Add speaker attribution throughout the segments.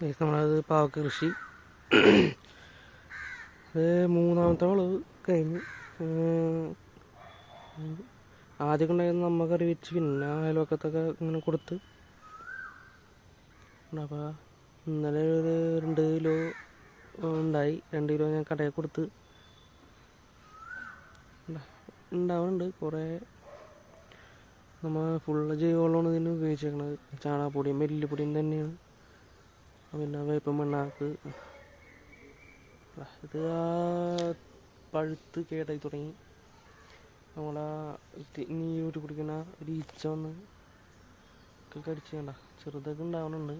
Speaker 1: നമ്മളത് പാവക്ക കൃഷി. അത് മൂന്നാമത്തെ വിളവ് കഴിഞ്ഞു. ആദ്യം ഉണ്ടായിരുന്ന നമ്മ കറി വെച്ച് പിന്നെ അയൽവക്കത്തൊക്കെ ഇങ്ങനെ കൊടുത്ത്. അപ്പോൾ ഇന്നലെ ഒരു രണ്ട് കിലോ ഉണ്ടായി. രണ്ട് കിലോ ഞാൻ കടയിൽ കൊടുത്ത്. ഉണ്ടാ- ഉണ്ടാവുന്നുണ്ട് കുറേ. നമ്മൾ ഫുള്ള് ജൈവവളമാണ് ഇതിന് ഉപയോഗിച്ചേക്കണത്. ചാണകപ്പൊടിയും വെല്ലുപൊടിയും തന്നെയാണ്. പിന്നെ വേപ്പം മണ്ണാക്ക്. ഇത് ആ പഴുത്ത് കേടായി തുടങ്ങി. നമ്മളാ നീരൂറ്റി കുടിക്കുന്ന ഒരു ഈച്ച വന്ന് ഒക്കെ കടിച്ച് കണ്ട. ചെറുതൊക്കെ ഉണ്ടാവുന്നുണ്ട്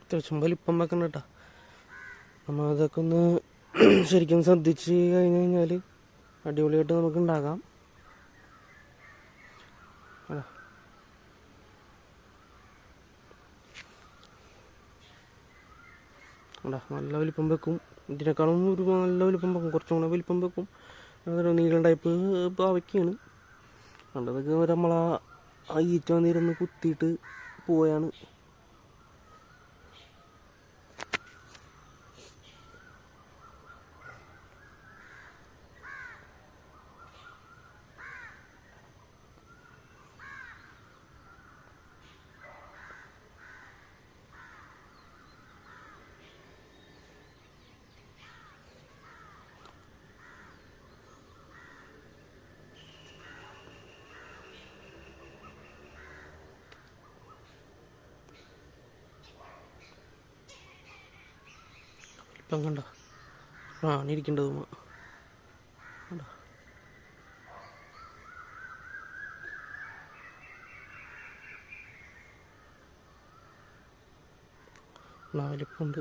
Speaker 1: അത്യാവശ്യം വെക്കണ്ട വെക്കണം കേട്ടോ. നമ്മൾ അതൊക്കെ ഒന്ന് ശരിക്കും ശ്രദ്ധിച്ച് കഴിഞ്ഞു കഴിഞ്ഞാൽ അടിപൊളിയായിട്ട് നമുക്ക്. അതാ, നല്ല വലിപ്പം വെക്കും. ഇതിനേക്കാളും ഒരു നല്ല വലിപ്പം വെക്കും. കുറച്ചും കൂടെ വലിപ്പം വെക്കും. നീളം ടൈപ്പ് പാവയ്ക്കാണ്. കണ്ടതൊക്കെ നമ്മളാ ഈറ്റ വന്നിരുന്ന് കുത്തിയിട്ട് പോയാണ്. ഇപ്പം കണ്ട? റാണിരിക്കേണ്ടത് കണ്ടോ? നാലിപ്പുണ്ട്